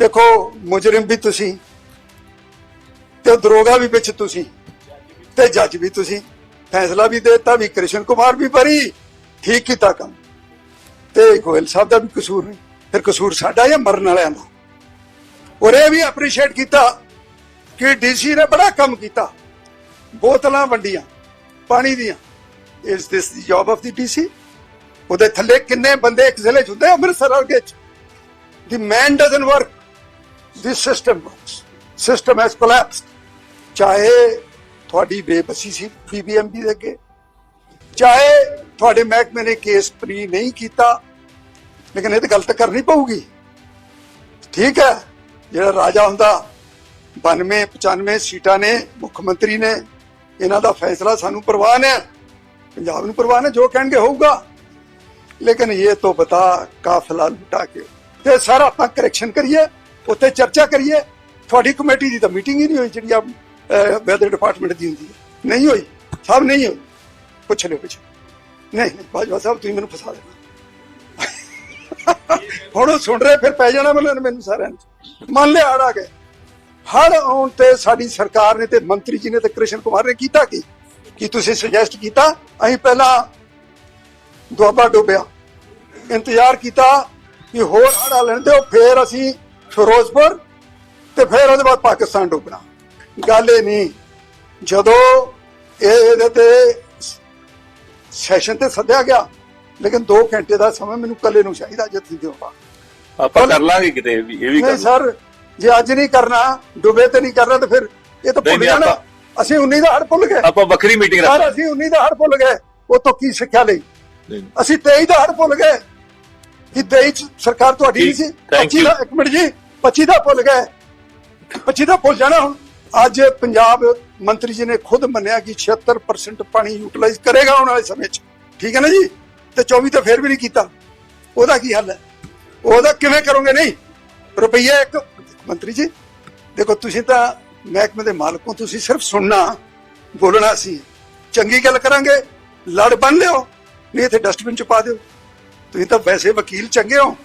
ਦੇਖੋ, ਮੁਜਰਮ ਵੀ ਤੁਸੀਂ ਤੇ ਦਰੋਗਾ ਵੀ ਵਿੱਚ ਤੁਸੀਂ ਤੇ ਜੱਜ ਵੀ ਤੁਸੀਂ। ਫੈਸਲਾ ਵੀ ਦੇਤਾ, ਵੀ ਕ੍ਰਿਸ਼ਨ ਕੁਮਾਰ ਵੀ ਬਰੀ ਠੀਕ ਕੀਤਾ ਕੰਮ। ਤੇ ਗੋਇਲ ਸਾਹਿਬ ਦਾ ਵੀ ਕਸੂਰ ਨਹੀਂ। ਫਿਰ ਕਸੂਰ ਸਾਡਾ ਜਾਂ ਮਰਨ ਵਾਲਿਆਂ ਦਾ? ਔਰ ਇਹ ਵੀ ਅਪਰੀਸ਼ੀਏਟ ਕੀਤਾ ਕਿ ਡੀਸੀ ਨੇ ਬੜਾ ਕੰਮ ਕੀਤਾ। ਬੋਤਲਾਂ ਵੰਡੀਆਂ, ਪਾਣੀ ਦੀਆਂ। Is this the job of the DC ਉਹਦੇ ਥੱਲੇ ਕਿੰਨੇ ਬੰਦੇ ਇੱਕ ਜ਼ਿਲ੍ਹੇ 'ਚ ਹੁੰਦੇ ਅੰਮ੍ਰਿਤਸਰ ਵਰਗੇ 'ਚ the man doesn't work this system works. System has collapsed. ਚਾਹੇ ਤੁਹਾਡੀ ਬੇਬਸੀ ਸੀ ਬੀਬੀਐਮਬੀ ਦੇ ਅੱਗੇ ਚਾਹੇ ਤੁਹਾਡੇ ਮਹਿਕਮੇ ਨੇ ਕੇਸ ਪ੍ਰੀ ਨਹੀਂ ਕੀਤਾ ਲੇਕਿਨ ਇਹ ਤਾਂ ਗਲਤ ਕਰਨੀ ਪਊਗੀ ਠੀਕ ਹੈ ਜਿਹੜਾ ਰਾਜਾ ਹੁੰਦਾ 92 95 ਸੀਟਾਂ ਨੇ ਮੁੱਖ ਮੰਤਰੀ ਨੇ ਇਹਨਾਂ ਦਾ ਫੈਸਲਾ ਸਾਨੂੰ ਪ੍ਰਵਾਨ ਹੈ ਪੰਜਾਬ ਨੂੰ ਪ੍ਰਵਾਨ ਹੈ ਜੋ ਕਹਿਣਗੇ ਹੋਊਗਾ ਲੇਕਿਨ ਇਹ ਤੋਂ ਪਤਾ ਕਾਫਲਾ ਲੁਟਾ ਕੇ ਤੇ ਸਾਰਾ ਆਪਾਂ ਕਰੈਕਸ਼ਨ ਕਰੀਏ ਉੱਥੇ ਚਰਚਾ ਕਰੀਏ, ਤੁਹਾਡੀ ਕਮੇਟੀ ਦੀ ਤਾਂ ਮੀਟਿੰਗ ਹੀ ਨਹੀਂ ਹੋਈ ਜਿਹੜੀ ਆ ਵੈਦਰ ਡਿਪਾਰਟਮੈਂਟ ਦੀ ਹੁੰਦੀ ਹੈ। ਨਹੀਂ ਹੋਈ। ਸਭ ਨਹੀਂ ਹੋਈ। ਪੁੱਛ ਲਿਓ, ਪੁੱਛ ਨਹੀਂ ਬਾਜਵਾ ਸਾਹਿਬ, ਤੁਸੀਂ ਮੈਨੂੰ ਫਸਾ ਦੇਣਾ। ਹੁਣ ਉਹ ਸੁਣ ਰਹੇ, ਫਿਰ ਪੈ ਜਾਣਾ ਮੈਨੂੰ ਮੈਨੂੰ ਸਾਰਿਆਂ ਨੂੰ। ਮੰਨ ਲਿਆ ਹੜ ਆ ਗਏ। ਹੜ ਆਉਣ ਤੇ ਸਾਡੀ ਸਰਕਾਰ ਨੇ ਤੇ ਮੰਤਰੀ ਜੀ ਨੇ ਤੇ ਕ੍ਰਿਸ਼ਨ ਕੁਮਾਰ ਨੇ ਕੀਤਾ ਕੀ? ਕੀ ਤੁਸੀਂ ਸੁਜੈਸਟ ਕੀਤਾ? ਅਸੀਂ ਪਹਿਲਾਂ ਦੁਆਬਾ ਡੁੱਬਿਆ। ਇੰਤਜ਼ਾਰ ਕੀਤਾ ਕਿ ਹੋਰ ਹੜਾ ਲੈਣ ਦਿਓ, ਫੇਰ ਅਸੀਂ ਫਿਰੋਜ਼ਪੁਰ ਤੇ ਫੇਰ ਉਹਦੇ ਬਾਅਦ ਪਾਕਿਸਤਾਨ ਡੁੱਬਣਾ। ਗੱਲ ਇਹ ਨਹੀਂ ਜਦੋਂ ਇਹ ਇਹਦੇ ਤੇ ਸੈਸ਼ਨ ਤੇ ਸੱਦਿਆ ਗਿਆ ਲੇਕਿਨ 2 ਘੰਟੇ ਦਾ ਸਮਾਂ ਮੈਨੂੰ ਕੱਲੇ ਨੂੰ ਚਾਹੀਦਾ ਜੇ ਤੁਸੀਂ ਦਿਓਗਾ ਆਪਾਂ ਕਰ ਲਾਂਗੇ ਕਿਤੇ ਇਹ ਵੀ ਨਹੀਂ ਸਰ ਜੇ ਅੱਜ ਨਹੀਂ ਕਰਨਾ ਡੁੱਬੇ ਤੇ ਨਹੀਂ ਕਰਨਾ ਤੇ ਫਿਰ ਇਹ ਤਾਂ ਭੁੱਲ ਜਾਣਾ। ਅਸੀਂ 19 ਦਾ ਹੜ ਭੁੱਲ ਗਏ। ਆਪਾਂ ਵੱਖਰੀ ਮੀਟਿੰਗ ਰੱਖ ਸਰ ਅਸੀਂ 19 ਦਾ ਹੜ ਭੁੱਲ ਗਏ ਉਹ ਤੋਂ ਕੀ ਸਿੱਖਿਆ ਲਈ। ਅਸੀਂ 23 ਦਾ ਹੜ ਭੁੱਲ ਗਏ। ਕਿ 23 ਚ ਸਰਕਾਰ ਤੁਹਾਡੀ ਨਹੀਂ ਸੀ? thank 25 ਦਾ ਇੱਕ ਮਿੰਟ ਜੀ। 25 ਦਾ ਭੁੱਲ ਗਏ। 25 ਦਾ ਭੁੱਲ ਜਾਣਾ। ਹੁਣ ਅੱਜ ਪੰਜਾਬ ਮੰਤਰੀ ਜੀ ਨੇ ਖੁਦ ਮੰਨਿਆ ਕਿ 76% ਪਾਣੀ ਯੂਟਿਲਾਈਜ਼ ਕਰੇਗਾ ਆਉਣ ਵਾਲੇ ਸਮੇਂ 'ਚ। ਠੀਕ ਹੈ ਨਾ ਜੀ? ਤੇ 24 ਤਾਂ ਫੇਰ ਵੀ ਨਹੀਂ ਕੀਤਾ। ਉਹਦਾ ਕੀ ਹੱਲ ਹੈ? ਉਹਦਾ ਕਿਵੇਂ ਕਰੋਗੇ? ਨਹੀਂ। ਰੁਪਈਆ ਇੱਕ, ਮੰਤਰੀ ਜੀ, ਦੇਖੋ ਤੁਸੀਂ ਤਾਂ ਮਹਿਕਮੇ ਦੇ ਮਾਲਕ ਹੋ, ਤੁਸੀਂ ਸਿਰਫ ਸੁਣਨਾ, ਬੋਲਣਾ ਸੀ। ਚੰਗੀ ਗੱਲ ਕਰਾਂਗੇ, ਲੜ ਬੰਨ ਲਿਓ, ਨਹੀਂ ਇੱਥੇ ਡਸਟਬਿਨ ਚ ਪਾ ਦਿਓ। ਤੁਸੀਂ ਤਾਂ ਵੈਸੇ ਵਕੀਲ ਚੰਗੇ ਹੋ।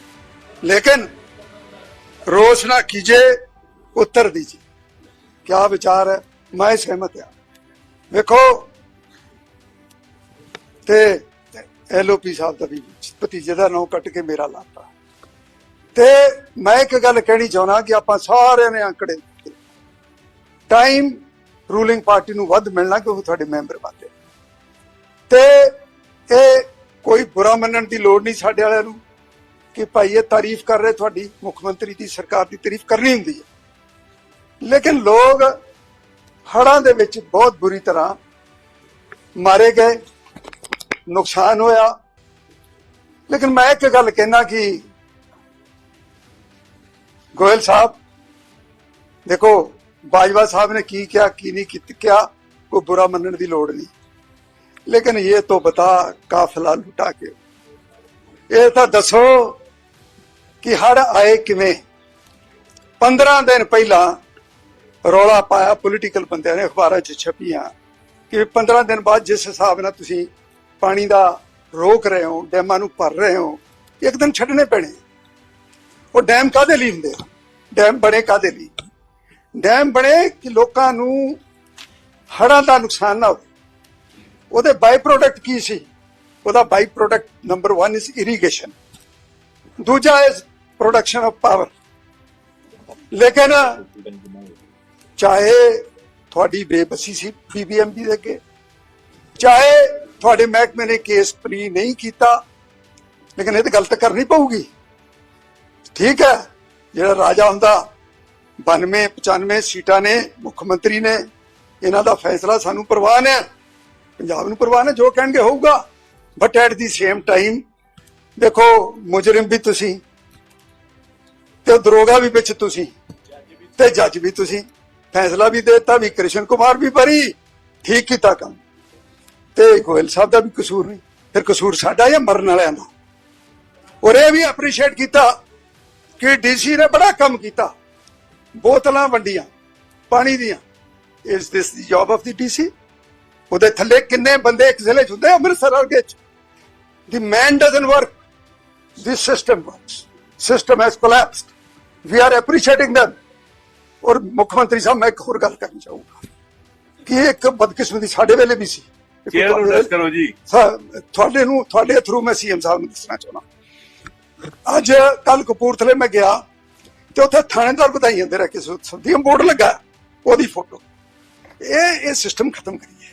ਲੇਕਿਨ रोष ना ਉੱਤਰ उत्तर दीजिए। क्या ਵਿਚਾਰ ਹੈ ਮੈਂ ਸਹਿਮਤ ਹਾਂ ਵੇਖੋ ਤੇ ਐਲਓਪੀ ਸਾਹਿਬ ਦਾ ਵੀ ਭਤੀਜੇ ਦਾ ਨਾਂ ਕੱਟ ਕੇ ਮੇਰਾ ਲਾਤਾ ਤੇ ਮੈਂ ਇੱਕ ਗੱਲ ਕਹਿਣੀ ਚਾਹਣਾ ਕਿ ਆਪਾਂ ਸਾਰਿਆਂ ਨੇ ਅੰਕੜੇ ਟਾਈਮ ਰੂਲਿੰਗ ਪਾਰਟੀ ਨੂੰ ਵੱਧ ਮਿਲਣਾ ਕਿ ਉਹ ਤੁਹਾਡੇ ਮੈਂਬਰ ਵਾਧੇ ਤੇ ਇਹ ਕੋਈ ਬੁਰਾ ਮੰਨਣ ਦੀ ਲੋੜ ਨਹੀਂ ਸਾਡੇ ਵਾਲਿਆਂ ਨੂੰ ਕਿ ਭਾਈ ਇਹ ਤਾਰੀਫ ਕਰ ਰਹੇ ਤੁਹਾਡੀ ਮੁੱਖ ਮੰਤਰੀ ਦੀ ਸਰਕਾਰ ਦੀ ਤਾਰੀਫ ਕਰਨੀ ਹੁੰਦੀ ਹੈ। ਲੇਕਿਨ ਲੋਕ ਹੜਾਂ ਦੇ ਵਿੱਚ ਬਹੁਤ ਬੁਰੀ ਤਰ੍ਹਾਂ ਮਾਰੇ ਗਏ, ਨੁਕਸਾਨ ਹੋਇਆ। ਲੇਕਿਨ ਮੈਂ ਇੱਕ ਗੱਲ ਕਹਿਣਾ ਕਿ ਗੋਇਲ ਸਾਹਿਬ, ਦੇਖੋ, ਬਾਜਵਾ ਸਾਹਿਬ ਨੇ ਕੀ ਕਿਹਾ, ਕੀ ਨਹੀਂ ਕੀਤਾ ਕਿਹਾ ਕੋਈ ਬੁਰਾ ਮੰਨਣ ਦੀ ਲੋੜ ਨਹੀਂ। ਲੇਕਿਨ ਇਹ ਤੋਂ ਬਤਾ ਕਾਫਲਾ ਲੁਟਾ ਕੇ। ਇਹ ਤਾਂ ਦੱਸੋ ਕਿ ਹੜ ਆਏ ਕਿਵੇਂ? 15 ਦਿਨ ਪਹਿਲਾਂ ਰੌਲਾ ਪਾਇਆ ਪੋਲੀਟੀਕਲ ਬੰਦਿਆਂ ਨੇ, ਅਖਬਾਰਾਂ 'ਚ ਛਪੀਆਂ ਕਿ 15 ਦਿਨ ਬਾਅਦ ਜਿਸ ਹਿਸਾਬ ਨਾਲ ਤੁਸੀਂ ਪਾਣੀ ਦਾ ਰੋਕ ਰਹੇ ਹੋ, ਡੈਮਾਂ ਨੂੰ ਭਰ ਰਹੇ ਹੋ, ਇੱਕ ਦਿਨ ਛੱਡਣੇ ਪੈਣੇ। ਉਹ ਡੈਮ ਕਾਦੇ ਲਈ ਹੁੰਦੇ? ਡੈਮ ਬਣੇ ਕਾਦੇ ਲਈ? ਡੈਮ ਬਣੇ ਕਿ ਲੋਕਾਂ ਨੂੰ ਹੜ੍ਹਾਂ ਦਾ ਨੁਕਸਾਨ ਨਾ ਹੋਵੇ। ਉਹਦੇ ਬਾਈ ਪ੍ਰੋਡਕਟ ਕੀ ਸੀ? ਉਹਦਾ by product number 1 is irrigation ਦੂਜਾ ਇਜ਼ ਪ੍ਰੋਡਕਸ਼ਨ ਆਫ ਪਾਵਰ ਲੇਕਿਨ ਚਾਹੇ ਤੁਹਾਡੀ ਬੇਬਸੀ ਸੀ ਬੀਬੀਐਮਬੀ ਦੇ ਅੱਗੇ, ਚਾਹੇ ਤੁਹਾਡੇ ਮਹਿਕਮੇ ਨੇ ਕੇਸ ਪ੍ਰੀ ਨਹੀਂ ਕੀਤਾ, ਲੇਕਿਨ ਇਹ ਤਾਂ ਗਲਤ ਕਰਨੀ ਪਊਗੀ। ਠੀਕ ਹੈ, ਜਿਹੜਾ ਰਾਜਾ ਹੁੰਦਾ 92 95 ਸੀਟਾਂ ਨੇ, ਮੁੱਖ ਮੰਤਰੀ ਨੇ, ਇਹਨਾਂ ਦਾ ਫੈਸਲਾ ਸਾਨੂੰ ਪ੍ਰਵਾਨ ਹੈ ਪੰਜਾਬ ਨੂੰ ਪ੍ਰਵਾਨ ਹੈ ਜੋ ਕਹਿਣਗੇ ਹੋਊਗਾ। But at the same time ਦੇਖੋ, ਮੁਜਰਮ ਵੀ ਤੁਸੀਂ ਤੇ ਦਰੋਗਾ ਵੀ ਵਿੱਚ ਤੁਸੀਂ, ਤੇ ਜੱਜ ਵੀ ਤੁਸੀਂ, ਫੈਸਲਾ ਵੀ ਦੇਤਾ, ਵੀ ਕ੍ਰਿਸ਼ਨ ਕੁਮਾਰ ਵੀ ਬਰੀ, ਠੀਕ ਕੀਤਾ ਕੰਮ। ਤੇ ਗੋਇਲ ਸਾਹਿਬ ਦਾ ਵੀ ਕਸੂਰ ਨਹੀਂ, ਫਿਰ ਕਸੂਰ ਸਾਡਾ ਜਾਂ ਮਰਨ ਵਾਲਿਆਂ ਦਾ? ਔਰ ਇਹ ਵੀ ਅਪਰੀਸ਼ੀਏਟ ਕੀਤਾ ਕਿ ਡੀਸੀ ਨੇ ਬੜਾ ਕੰਮ ਕੀਤਾ। ਬੋਤਲਾਂ ਵੰਡੀਆਂ, ਪਾਣੀ ਦੀਆਂ। Is this the job of the DC? ਉਹਦੇ ਥੱਲੇ ਕਿੰਨੇ ਬੰਦੇ ਇੱਕ ਜ਼ਿਲ੍ਹੇ 'ਚ ਹੁੰਦੇ ਅੰਮ੍ਰਿਤਸਰ ਵਰਗੇ 'ਚ। The man doesn't work. This system works. System has collapsed. We are appreciating them. ਔਰ ਮੁੱਖ ਮੰਤਰੀ ਸਾਹਿਬ ਮੈਂ ਇੱਕ ਹੋਰ ਗੱਲ ਕਰਨੀ ਚਾਹੂੰਗਾ ਕਿ ਇਹ ਇੱਕ ਬਦਕਿਸਮਤੀ ਸਾਡੇ ਵੇਲੇ ਵੀ ਸੀ। ਕਰੋ ਜੀ। ਤੁਹਾਡੇ ਨੂੰ ਤੁਹਾਡੇ ਥਰੂ ਮੈਂ ਸੀਐਮ ਸਾਹਿਬ ਨੂੰ ਦੱਸਣਾ ਚਾਹੁੰਦਾ। ਅੱਜ ਕੱਲ ਕਪੂਰਥਲੇ ਮੈਂ ਗਿਆ ਤੇ ਉੱਥੇ ਥਾਣੇਦਾਰ ਵਧਾਈਆਂ ਦੇ ਰੱਖੇ ਸਦੀਮ ਬੋਰਡ ਲੱਗਾ ਉਹਦੀ ਫੋਟੋ। ਇਹ ਇਹ ਸਿਸਟਮ ਖਤਮ ਕਰੀਏ।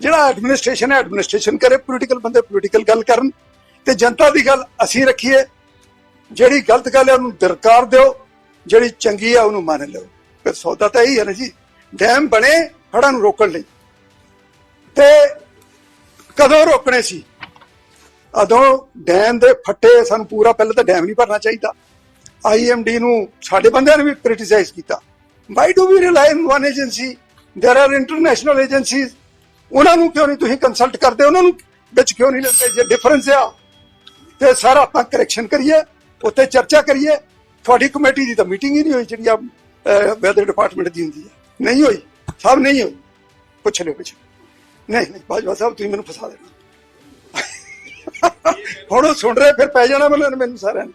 ਜਿਹੜਾ ਐਡਮਿਨਿਸਟ੍ਰੇਸ਼ਨ ਹੈ ਐਡਮਿਨਿਸਟ੍ਰੇਸ਼ਨ ਕਰੇ ਪੋਲੀਟੀਕਲ ਬੰਦੇ ਪੋਲੀਟੀਕਲ ਗੱਲ ਕਰਨ ਤੇ ਜਨਤਾ ਦੀ ਗੱਲ ਅਸੀਂ ਰੱਖੀਏ। ਜਿਹੜੀ ਗਲਤ ਗੱਲ ਹੈ ਉਹਨੂੰ ਦਰਕਾਰ ਦਿਓ। ਜਿਹੜੀ ਚੰਗੀ ਹੈ ਉਹਨੂੰ ਮੰਨ ਲਓ ਫਿਰ ਸੌਦਾ ਤਾਂ ਇਹੀ ਹੈ ਨਾ ਜੀ ਡੈਮ ਬਣੇ ਹੜ੍ਹਾਂ ਨੂੰ ਰੋਕਣ ਲਈ ਤੇ ਕਦੋਂ ਰੋਕਣੇ ਸੀ ਅਦੋਂ ਡੈਮ ਦੇ ਫੱਟੇ ਸਾਨੂੰ ਪੂਰਾ ਪਹਿਲਾਂ ਤਾਂ ਡੈਮ ਨਹੀਂ ਭਰਨਾ ਚਾਹੀਦਾ ਆਈਐਮਡੀ ਨੂੰ ਸਾਡੇ ਬੰਦਿਆਂ ਨੇ ਵੀ ਕ੍ਰਿਟਿਸਾਈਜ਼ ਕੀਤਾ why do we rely on one agency there are international agencies ਉਹਨਾਂ ਨੂੰ ਕਿਉਂ ਨਹੀਂ ਤੁਸੀਂ ਕੰਸਲਟ ਕਰਦੇ ਉਹਨਾਂ ਨੂੰ ਵਿੱਚ ਕਿਉਂ ਨਹੀਂ ਲੈਂਦੇ ਜੇ ਡਿਫਰੈਂਸ ਆ ਤੇ ਸਾਰਾ ਆਪਾਂ ਕਰੈਕਸ਼ਨ ਕਰੀਏ ਉੱਤੇ ਚਰਚਾ ਕਰੀਏ ਤੁਹਾਡੀ ਕਮੇਟੀ ਦੀ ਤਾਂ ਮੀਟਿੰਗ ਹੀ ਨਹੀਂ ਹੋਈ ਜਿਹੜੀ ਆ ਵੈਦਰ ਡਿਪਾਰਟਮੈਂਟ ਦੀ ਹੁੰਦੀ ਹੈ ਨਹੀਂ ਹੋਈ। ਸਭ ਨਹੀਂ ਹੋਈ। ਪੁੱਛ ਲਿਓ ਪੁੱਛ ਨਹੀਂ ਨਹੀਂ ਬਾਜਵਾ ਸਾਹਿਬ ਤੁਸੀਂ ਮੈਨੂੰ ਫਸਾ ਦੇਣਾ। ਹੁਣ ਸੁਣ ਰਹੇ ਫਿਰ ਪੈ ਜਾਣਾ ਮੈਨੂੰ ਮੈਨੂੰ ਸਾਰਿਆਂ ਨੂੰ।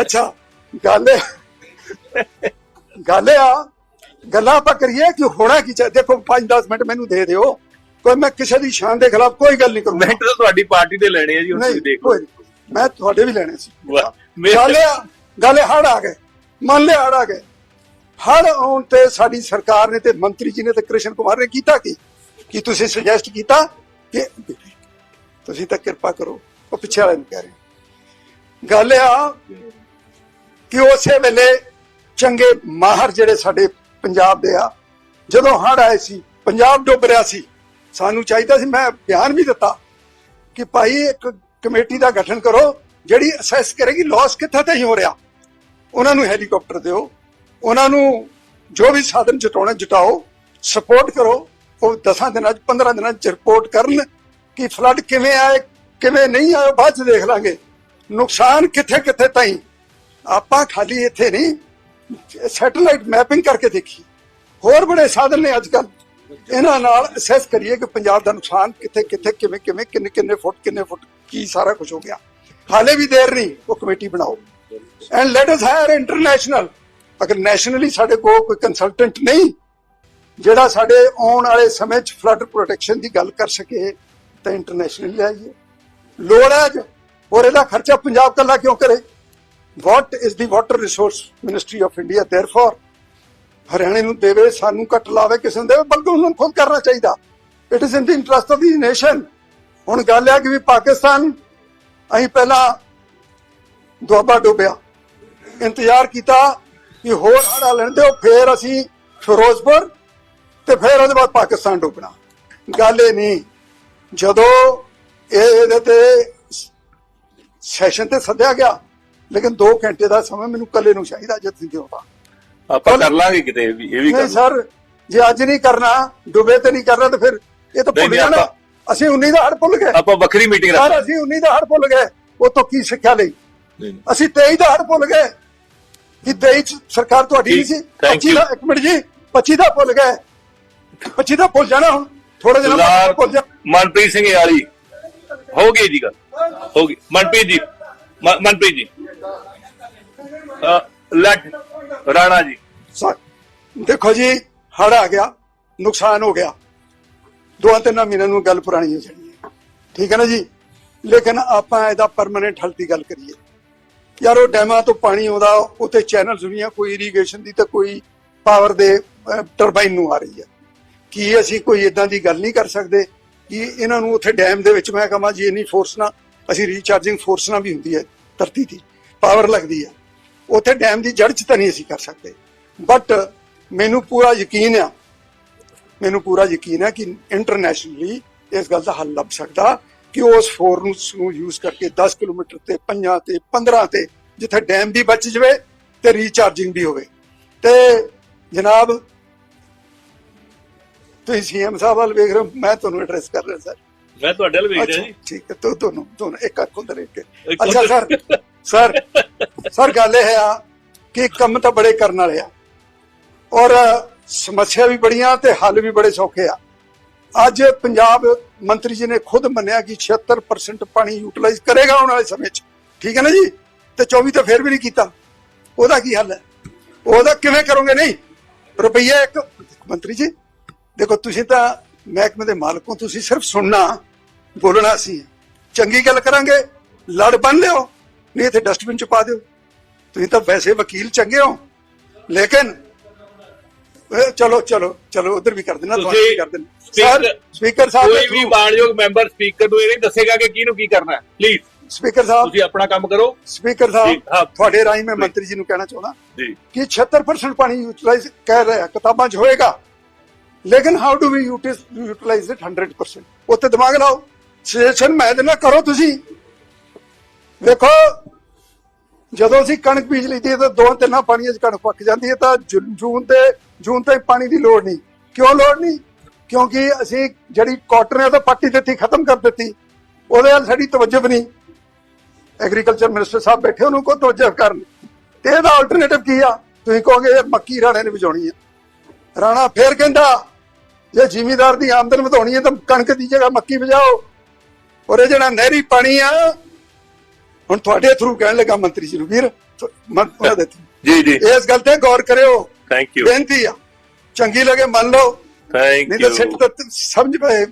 ਅੱਛਾ ਗੱਲ ਗੱਲ ਆ ਗੱਲਾਂ ਆਪਾਂ ਕਰੀਏ ਕਿ ਹੋਣਾ ਕੀ ਚਾਹੀਦਾ ਦੇਖੋ 5-10 ਮਿੰਟ ਮੈਨੂੰ ਦੇ ਦਿਓ। ਕੋਈ ਮੈਂ ਕਿਸੇ ਦੀ ਸ਼ਾਨ ਦੇ ਖਿਲਾਫ ਕੋਈ ਗੱਲ ਨਹੀਂ ਕਰੂੰਗਾ। ਮਿੰਟ ਤਾਂ ਤੁਹਾਡੀ ਪਾਰਟੀ ਦੇ ਲੈਣੇ ਆ ਜੀ ਤੁਸੀਂ ਨਹੀਂ ਦੇਖੋ। ਮੈਂ ਤੁਹਾਡੇ ਵੀ ਲੈਣੇ ਸੀ। ਗੱਲ ਗੱਲ ਹੜ ਆ ਗਏ। ਮੰਨ ਲਿਆ ਹੜ ਆ ਗਏ। ਹੜ ਆਉਣ ਤੇ ਸਾਡੀ ਸਰਕਾਰ ਨੇ ਤੇ ਮੰਤਰੀ ਜੀ ਨੇ ਤੇ ਕ੍ਰਿਸ਼ਨ ਕੁਮਾਰ ਨੇ ਕੀਤਾ ਕੀ? ਕੀ ਤੁਸੀਂ ਸੁਜੈਸਟ ਕੀਤਾ ਕਿ ਤੁਸੀਂ ਤਾਂ ਕਿਰਪਾ ਕਰੋ ਉਹ ਪਿੱਛੇ ਵਾਲੇ ਨੂੰ ਕਹਿ ਰਹੇ ਗੱਲ ਆ ਕਿ ਉਸੇ ਵੇਲੇ ਚੰਗੇ ਮਾਹਰ ਜਿਹੜੇ ਸਾਡੇ ਪੰਜਾਬ ਦੇ ਆ ਜਦੋਂ ਹੜ ਆਏ ਸੀ ਪੰਜਾਬ ਡੁੱਬ ਰਿਹਾ ਸੀ ਸਾਨੂੰ ਚਾਹੀਦਾ ਸੀ ਮੈਂ ਬਿਆਨ ਵੀ ਦਿੱਤਾ ਕਿ ਭਾਈ ਇੱਕ ਕਮੇਟੀ ਦਾ ਗਠਨ ਕਰੋ, ਜਿਹੜੀ ਅਸੈਸ ਕਰੇਗੀ, ਲਾਸ ਕਿੱਥੇ ਤੇ ਹੋ ਰਿਹਾ। ਉਹਨਾਂ ਨੂੰ ਹੈਲੀਕਾਪਟਰ ਦਿਓ, ਉਹਨਾਂ ਨੂੰ ਜੋ ਵੀ ਸਾਧਨ ਜਟਾਉਣਾ, ਜਟਾਓ ਸਪੋਰਟ ਕਰੋ, ਉਹ 10 ਦਿਨਾਂ ਚ 15 ਦਿਨਾਂ ਚ ਰਿਪੋਰਟ ਕਰਨ ਕਿ ਫਲੱਡ ਕਿਵੇਂ ਆਏ, ਕਿਵੇਂ ਨਹੀਂ ਆਏ ਬਾਅਦ ਚ ਦੇਖ ਲਾਂਗੇ। ਨੁਕਸਾਨ ਕਿੱਥੇ ਕਿੱਥੇ ਤਾਈ? ਆਪਾਂ ਖਾਲੀ ਇੱਥੇ ਨਹੀਂ ਸੈਟੇਲਾਈਟ ਮੈਪਿੰਗ ਕਰਕੇ ਦੇਖੀ। ਹੋਰ ਬੜੇ ਸਾਧਨ ਨੇ ਅੱਜ ਕੱਲ੍ਹ। ਇਹਨਾਂ ਨਾਲ ਅਸੈਸ ਕਰੀਏ ਕਿ ਪੰਜਾਬ ਦਾ ਨੁਕਸਾਨ ਕਿੱਥੇ ਕਿੱਥੇ, ਕਿਵੇਂ ਕਿਵੇਂ, ਕਿੰਨੇ ਕਿੰਨੇ ਫੁੱਟ ਕਿੰਨੇ ਫੁੱਟ, ਕੀ ਸਾਰਾ ਕੁਝ ਹੋ ਗਿਆ। ਹਾਲੇ ਵੀ ਦੇਰ ਨਹੀਂ, ਉਹ ਕਮੇਟੀ ਬਣਾਓ। And let us hire international ਅਗਰ ਨੈਸ਼ਨਲੀ ਸਾਡੇ ਕੋਲ ਕੋਈ ਕੰਸਲਟੈਂਟ ਨਹੀਂ, ਜਿਹੜਾ ਸਾਡੇ ਆਉਣ ਵਾਲੇ ਸਮੇਂ 'ਚ ਫਲੱਡ ਪ੍ਰੋਟੈਕਸ਼ਨ ਦੀ ਗੱਲ ਕਰ ਸਕੇ, ਤਾਂ ਇੰਟਰਨੈਸ਼ਨਲ ਲੈ ਆਈਏ। ਲੋੜ ਹੈ ਜੋ ਔਰ ਇਹਦਾ ਖਰਚਾ ਪੰਜਾਬ ਕੱਲਾ ਕਿਉਂ ਕਰੇ? What is the water resource ministry of India therefore ਹਰਿਆਣੇ ਨੂੰ ਦੇਵੇ, ਸਾਨੂੰ ਘੱਟ ਲਾਵੇ, ਕਿਸੇ ਨੂੰ ਦੇਵੇ, ਬਲਕਿ ਉਹਨਾਂ ਨੂੰ ਖੁਦ ਕਰਨਾ ਚਾਹੀਦਾ। It is in the interest of the nation ਹੁਣ ਗੱਲ ਹੈ ਕਿ ਵੀ ਪਾਕਿਸਤਾਨ, ਅਸੀਂ ਪਹਿਲਾਂ ਦੁਆਬਾ ਡੁੱਬਿਆ। ਇੰਤਜ਼ਾਰ ਕੀਤਾ ਕਿ ਹੋਰ ਹੜਾ ਲੈਣ ਦਿਓ, ਫੇਰ ਅਸੀਂ ਫਿਰੋਜ਼ਪੁਰ ਤੇ ਫਿਰ ਉਹਦੇ ਬਾਅਦ ਪਾਕਿਸਤਾਨ ਡੁੱਬਣਾ। ਗੱਲ ਇਹ ਨਹੀਂ, ਜਦੋਂ ਇਹ ਇਹਦੇ ਤੇ ਸੈਸ਼ਨ ਤੇ ਸੱਦਿਆ ਗਿਆ, ਲੇਕਿਨ 2 ਘੰਟੇ ਦਾ ਸਮਾਂ ਮੈਨੂੰ ਕੱਲੇ ਨੂੰ ਚਾਹੀਦਾ ਜੇ ਤੁਸੀਂ ਆਪਾਂ ਕਰ ਲਾਂਗੇ ਕਿਤੇ ਇਹ ਵੀ ਇਹ ਵੀ ਨਹੀਂ ਸਰ ਜੇ ਅੱਜ ਨਹੀਂ ਕਰਨਾ ਡੁੱਬੇ ਤੇ ਨਹੀਂ ਕਰਨਾ ਤਾਂ ਫਿਰ ਇਹ ਤਾਂ ਭੁੱਲ ਜਾਣਾ। ਅਸੀਂ 19 ਦਾ ਹੜ ਭੁੱਲ ਗਏ। ਆਪਾਂ ਵੱਖਰੀ ਮੀਟਿੰਗ ਸਰ ਰੱਖ ਅਸੀਂ 19 ਦਾ ਹੜ ਭੁੱਲ ਗਏ ਉਹ ਤੋਂ ਕੀ ਸਿੱਖਿਆ ਲਈ? ਨਹੀਂ ਅਸੀਂ 23 ਦਾ ਹੜ ਭੁੱਲ ਗਏ। ਕਿ 23 ਚ ਸਰਕਾਰ ਤੁਹਾਡੀ ਨਹੀਂ ਸੀ। Thank 25 ਦਾ ਇੱਕ ਮਿੰਟ ਜੀ 25 ਦਾ ਭੁੱਲ ਗਏ। 25 ਦਾ ਭੁੱਲ ਜਾਣਾ ਹੁਣ। ਥੋੜੇ ਸਰਦਾਰ ਭੁੱਲ ਜਾ ਮਨਪ੍ਰੀਤ ਸਿੰਘ ਵਾਲੀ। ਹੋ ਗਈ ਜੀ ਗੱਲ। ਹੋ ਗਈ। ਮਨਪ੍ਰੀਤ ਜੀ। ਮਨਪ੍ਰੀਤ ਜੀ। ਅ, ਰਾਣਾ ਜੀ ਸਰ ਦੇਖੋ ਜੀ ਹੜ ਆ ਗਿਆ ਨੁਕਸਾਨ ਹੋ ਗਿਆ। ਦੋ ਤਿੰਨ ਮਹੀਨਿਆਂ ਨੂੰ ਗੱਲ ਪੁਰਾਣੀ ਹੋ ਜਾਣੀ ਹੈ। ਠੀਕ ਹੈ ਨਾ ਜੀ? ਲੇਕਿਨ ਆਪਾਂ ਇਹਦਾ ਪਰਮਨੈਂਟ ਹੱਲ ਦੀ ਗੱਲ ਕਰੀਏ। ਯਾਰ ਉਹ ਡੈਮਾਂ ਤੋਂ ਪਾਣੀ ਆਉਂਦਾ ਉੱਥੇ ਚੈਨਲਸ ਵੀ ਆ ਕੋਈ ਇਰੀਗੇਸ਼ਨ ਦੀ ਤਾਂ ਕੋਈ ਪਾਵਰ ਦੇ ਟਰਬਾਈਨ ਨੂੰ ਆ ਰਹੀ ਹੈ। ਕੀ ਅਸੀਂ ਕੋਈ ਇਦਾਂ ਦੀ ਗੱਲ ਨਹੀਂ ਕਰ ਸਕਦੇ ਕਿ ਇਹਨਾਂ ਨੂੰ ਉੱਥੇ ਡੈਮ ਦੇ ਵਿੱਚ ਮੈਂ ਕਹਾਂ ਜੀ ਇੰਨੀ ਫੋਰਸ ਨਾਲ ਅਸੀਂ ਰੀਚਾਰਜਿੰਗ ਫੋਰਸ ਨਾਲ ਵੀ ਹੁੰਦੀ ਹੈ ਧਰਤੀ ਦੀ ਪਾਵਰ ਲੱਗਦੀ ਹੈ। ਉੱਥੇ ਡੈਮ ਦੀ ਜੜ 'ਚ ਤਾਂ ਨਹੀਂ ਅਸੀਂ ਕਰ ਸਕਦੇ। ਬਟ ਮੈਨੂੰ ਪੂਰਾ ਯਕੀਨ ਆ ਮੈਨੂੰ ਪੂਰਾ ਯਕੀਨ ਹੈ ਕਿ ਇੰਟਰਨੈਸ਼ਨਲੀ ਇਸ ਗੱਲ ਦਾ ਹੱਲ ਲੱਭ ਸਕਦਾ ਕਿ ਉਸ ਫੋਰਸ ਨੂੰ ਯੂਜ਼ ਕਰਕੇ 10 ਕਿਲੋਮੀਟਰ ਤੇ 5 ਤੇ 15 ਤੇ ਜਿੱਥੇ ਡੈਮ ਵੀ ਬਚ ਜਵੇ ਤੇ ਰੀਚਾਰਜਿੰਗ ਵੀ ਹੋਵੇ। ਤੇ ਜਨਾਬ ਤੁਸੀਂ ਸੀਐਮ ਸਾਹਿਬ ਵੱਲ ਵੇਖ ਰਹੇ ਹੋ ਮੈਂ ਤੁਹਾਨੂੰ ਐਡਰੈਸ ਕਰ ਰਿਹਾ ਸਰ ਮੈਂ ਤੁਹਾਡੇ ਵੱਲ ਵੇਖ ਰਿਹਾ ਜੀ। ਠੀਕ ਹੈ ਤੋ ਦੋਨੋਂ ਦੋਨੋਂ ਇੱਕ ਅੱਖ ਇੱਕ ਇੱਕ ਅੱਛਾ ਸਰ ਸਰ ਸਰ, ਗੱਲ ਇਹ ਆ ਕਿ ਕੰਮ ਤਾਂ ਬੜੇ ਕਰਨ ਵਾਲੇ ਆ। ਔਰ ਸਮੱਸਿਆ ਵੀ ਬੜੀਆਂ ਤੇ ਹੱਲ ਵੀ ਬੜੇ ਸੌਖੇ ਆ। ਅੱਜ ਪੰਜਾਬ ਮੰਤਰੀ ਜੀ ਨੇ ਖੁਦ ਮੰਨਿਆ ਕਿ 76% ਪਾਣੀ ਯੂਟਿਲਾਈਜ਼ ਕਰੇਗਾ ਆਉਣ ਵਾਲੇ ਸਮੇਂ 'ਚ। ਠੀਕ ਹੈ ਨਾ ਜੀ? ਤੇ 24 ਤਾਂ ਫਿਰ ਵੀ ਨਹੀਂ ਕੀਤਾ। ਉਹਦਾ ਕੀ ਹੱਲ ਹੈ? ਉਹਦਾ ਕਿਵੇਂ ਕਰੋਗੇ? ਨਹੀਂ। ਰੁਪਈਆ ਇੱਕ, ਮੰਤਰੀ ਜੀ, ਦੇਖੋ ਤੁਸੀਂ ਤਾਂ ਮਹਿਕਮੇ ਦੇ ਮਾਲਕ ਹੋ, ਤੁਸੀਂ ਸਿਰਫ ਸੁਣਨਾ, ਬੋਲਣਾ ਸੀ ਚੰਗੀ ਗੱਲ ਕਰਾਂਗੇ, ਲੜ ਬੰਨ ਲਿਓ, ਨਹੀਂ ਇੱਥੇ ਡਸਟਬਿਨ ਚ ਪਾ ਦਿਓ। ਤੁਸੀਂ ਤਾਂ ਵੈਸੇ ਵਕੀਲ ਚੰਗੇ ਹੋ। ਲੇਕਿਨ ਚਲੋ ਚਲੋ ਚਲੋ ਉਧਰ ਵੀ ਕਰ ਦੇਣਾ ਤੁਹਾਨੂੰ ਵੀ ਕਰ ਦੇਣਾ ਸਰ ਸਪੀਕਰ ਸਾਹਿਬ ਕੋਈ ਵੀ ਮਾਨਯੋਗ ਮੈਂਬਰ ਸਪੀਕਰ ਨੂੰ ਇਹ ਨਹੀਂ ਦੱਸੇਗਾ ਕਿ ਕਿਹਨੂੰ ਕੀ ਕਰਨਾ ਹੈ। ਪਲੀਜ਼ ਸਪੀਕਰ ਸਾਹਿਬ ਤੁਸੀਂ ਆਪਣਾ ਕੰਮ ਕਰੋ। ਸਪੀਕਰ ਸਾਹਿਬ। ਤੁਹਾਡੇ ਰਾਹੀਂ ਮੈਂ ਮੰਤਰੀ ਜੀ ਨੂੰ ਕਹਿਣਾ ਚਾਹੁੰਦਾ ਜੀ। ਕਿ 76% ਪਾਣੀ ਯੂਟਿਲਾਈਜ਼ ਕਹਿ ਰਿਹਾ ਕਿਤਾਬਾਂ 'ਚ ਹੋਏਗਾ। ਲੇਕਿਨ how do we utilise it 100% ਉੱਤੇ ਦਿਮਾਗ ਲਾਓ। ਸੈਸ਼ਨ ਮੈਂ ਦੇ ਨਾਲ ਕਰੋ ਤੁਸੀਂ। ਵੇਖੋ ਜਦੋਂ ਅਸੀਂ ਕਣਕ ਬੀਜ ਲਈਦੀ ਹੈ ਤਾਂ ਦੋ ਤਿੰਨਾਂ ਪਾਣੀਆਂ 'ਚ ਕਣਕ ਪੱਕ ਜਾਂਦੀ ਹੈ ਤਾਂ ਜੂ- ਜੂਨ ਤੇ, ਜੂਨ ਤੱਕ ਪਾਣੀ ਦੀ ਲੋੜ ਨਹੀਂ। ਕਿਉਂ ਲੋੜ ਨਹੀਂ? ਕਿਉਂਕਿ ਅਸੀਂ ਜਿਹੜੀ ਕਾਟਨ ਹੈ ਤਾਂ ਪੱਟੀ ਦਿੱਤੀ ਖਤਮ ਕਰ ਦਿੱਤੀ। ਉਹਦੇ ਨਾਲ ਸਾਡੀ ਤਵੱਜਬ ਨਹੀਂ। ਐਗਰੀਕਲਚਰ ਮਿਨਿਸਟਰ ਸਾਹਿਬ ਬੈਠੇ, ਉਹਨੂੰ ਕੋ ਤਵੱਜਬ ਕਰਨ? ਤੇ ਇਹਦਾ ਆਲਟਰਨੇਟਿਵ ਕੀ ਆ? ਤੁਸੀਂ ਕਹੋਗੇ ਇਹ ਮੱਕੀ ਰਾਣੇ ਨੇ ਵਜਾਉਣੀ ਆ। ਰਾਣਾ ਫੇਰ ਕਹਿੰਦਾ, ਜੇ ਜ਼ਿਮੀਦਾਰ ਦੀ ਆਮਦਨ ਵਧਾਉਣੀ ਹੈ ਤਾਂ ਕਣਕ ਦੀ ਜਗ੍ਹਾ ਮੱਕੀ ਵਜਾਓ ਔਰ ਇਹ ਜਿਹੜਾ ਨਹਿਰੀ ਪਾਣੀ ਆ ਹੁਣ ਤੁਹਾਡੇ ਥਰੂ ਕਹਿਣ ਲੱਗਾ ਮੰਤਰੀ ਜੀ ਨੂੰ ਵੀਰ ਉਹਨਾਂ ਦੇ। ਜੀ ਜੀ। ਇਸ ਗੱਲ ਤੇ ਗੌਰ ਕਰਿਓ। ਥੈਂਕ ਯੂ ਬੇਨਤੀ ਆ। ਚੰਗੀ ਲੱਗੇ ਮੰਨ ਲਓ। ਥੈਂਕ ਨਹੀਂ ਤਾਂ ਯੂ ਸਿੱਟ ਤਾਂ ਤ- ਸਮਝ ਪਏ।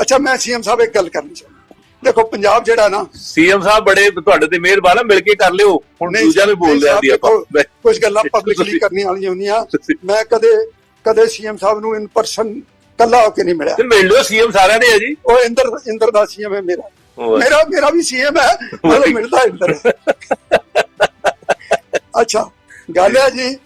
ਅੱਛਾ ਮੈਂ ਸੀਐਮ ਸਾਹਿਬ ਇੱਕ ਗੱਲ ਕਰਨੀ ਚਾਹੁੰਦਾ। ਦੇਖੋ ਪੰਜਾਬ ਜਿਹੜਾ ਨਾ ਸੀਐਮ ਸਾਹਿਬ ਬੜੇ ਤੁਹਾਡੇ ਤੇ ਮਿਹਰਬਾਨ ਆ ਮਿਲ ਕੇ ਕਰ ਲਿਓ। ਹੁਣ ਨਹੀਂ ਦੂਜਾ ਵੀ ਬੋਲ ਲਿਆ ਦੀ ਆਪਾਂ। ਕੁਝ ਗੱਲਾਂ ਪਬਲਿਕਲੀ ਕਰਨੀਆਂ ਵਾਲੀਆਂ ਹੁੰਦੀਆਂ। ਮੈਂ ਕਦੇ ਕਦੇ ਸੀਐਮ ਸਾਹਿਬ ਨੂੰ ਇਨ ਪਰਸਨ ਕੱਲਾ ਹੋ ਕੇ ਨਹੀਂ ਮਿਲਿਆ। ਤੇ ਮਿਲ ਲਿਓ ਸੀਐਮ ਸਾਰਿਆਂ ਦੇ ਆ ਜੀ। ਉਹ ਇੰਦਰ ਇੰਦਰ ਦਾ ਸੀਐਮ ਹੈ ਮੇਰਾ। ਮੇਰਾ ਮੇਰਾ ਵੀ ਸੀਐਮ ਹੈ ਮਤਲਬ ਮਿਲਦਾ ਇੰਦਰ। ਅੱਛਾ ਗੱਲ ਹੈ ਜੀ।